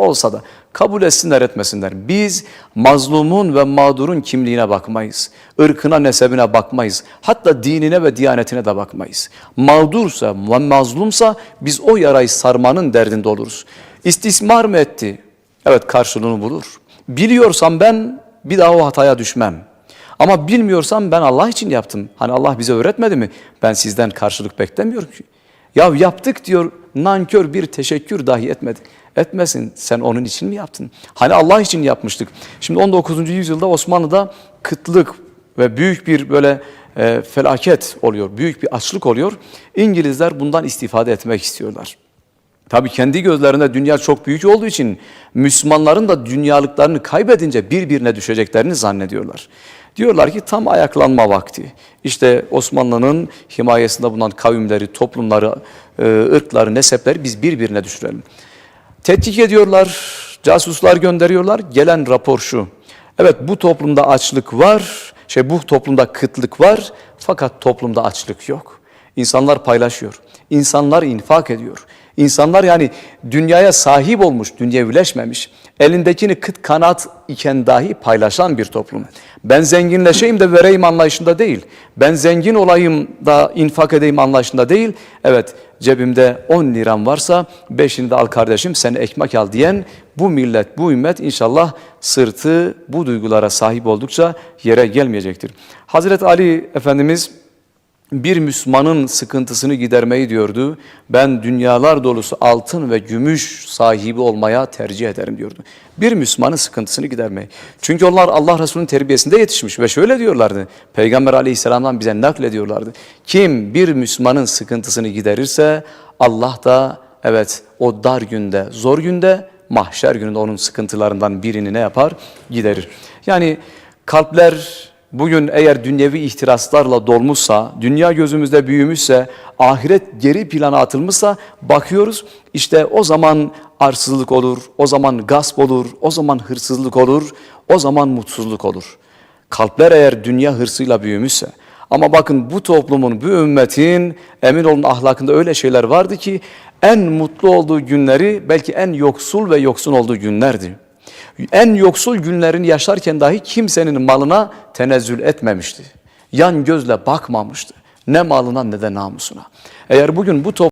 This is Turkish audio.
olsa da kabul etsinler etmesinler. Biz mazlumun ve mağdurun kimliğine bakmayız. ırkına, nesebine bakmayız. Hatta dinine ve diyanetine de bakmayız. Mağdursa ve mazlumsa biz o yarayı sarmanın derdinde oluruz. İstismar mı etti? Evet karşılığını bulur. Biliyorsam ben bir daha o hataya düşmem. Ama bilmiyorsam ben Allah için yaptım. Hani Allah bize öğretmedi mi? Ben sizden karşılık beklemiyorum ki. Ya yaptık diyor nankör bir teşekkür dahi etmedi. Etmesin sen onun için mi yaptın? Hani Allah için yapmıştık. Şimdi 19. yüzyılda Osmanlı'da kıtlık ve büyük bir böyle e, felaket oluyor. Büyük bir açlık oluyor. İngilizler bundan istifade etmek istiyorlar. Tabii kendi gözlerinde dünya çok büyük olduğu için Müslümanların da dünyalıklarını kaybedince birbirine düşeceklerini zannediyorlar. Diyorlar ki tam ayaklanma vakti. İşte Osmanlı'nın himayesinde bulunan kavimleri, toplumları, e, ırkları, nesepleri biz birbirine düşürelim. Tetkik ediyorlar, casuslar gönderiyorlar. Gelen rapor şu. Evet bu toplumda açlık var, şey bu toplumda kıtlık var fakat toplumda açlık yok. İnsanlar paylaşıyor. İnsanlar infak ediyor. İnsanlar yani dünyaya sahip olmuş, dünyevileşmemiş. Elindekini kıt kanat iken dahi paylaşan bir toplum. Ben zenginleşeyim de vereyim anlayışında değil. Ben zengin olayım da infak edeyim anlayışında değil. Evet cebimde 10 liram varsa 5'ini de al kardeşim sen ekmek al diyen bu millet, bu ümmet inşallah sırtı bu duygulara sahip oldukça yere gelmeyecektir. Hazreti Ali Efendimiz bir Müslümanın sıkıntısını gidermeyi diyordu. Ben dünyalar dolusu altın ve gümüş sahibi olmaya tercih ederim diyordu. Bir Müslümanın sıkıntısını gidermeyi. Çünkü onlar Allah Resulü'nün terbiyesinde yetişmiş ve şöyle diyorlardı. Peygamber aleyhisselamdan bize naklediyorlardı. Kim bir Müslümanın sıkıntısını giderirse Allah da evet o dar günde, zor günde, mahşer gününde onun sıkıntılarından birini ne yapar? Giderir. Yani kalpler Bugün eğer dünyevi ihtiraslarla dolmuşsa, dünya gözümüzde büyümüşse, ahiret geri plana atılmışsa bakıyoruz işte o zaman arsızlık olur, o zaman gasp olur, o zaman hırsızlık olur, o zaman mutsuzluk olur. Kalpler eğer dünya hırsıyla büyümüşse ama bakın bu toplumun, bu ümmetin emin olun ahlakında öyle şeyler vardı ki en mutlu olduğu günleri belki en yoksul ve yoksun olduğu günlerdi en yoksul günlerini yaşarken dahi kimsenin malına tenezzül etmemişti. Yan gözle bakmamıştı. Ne malına ne de namusuna. Eğer bugün bu toplum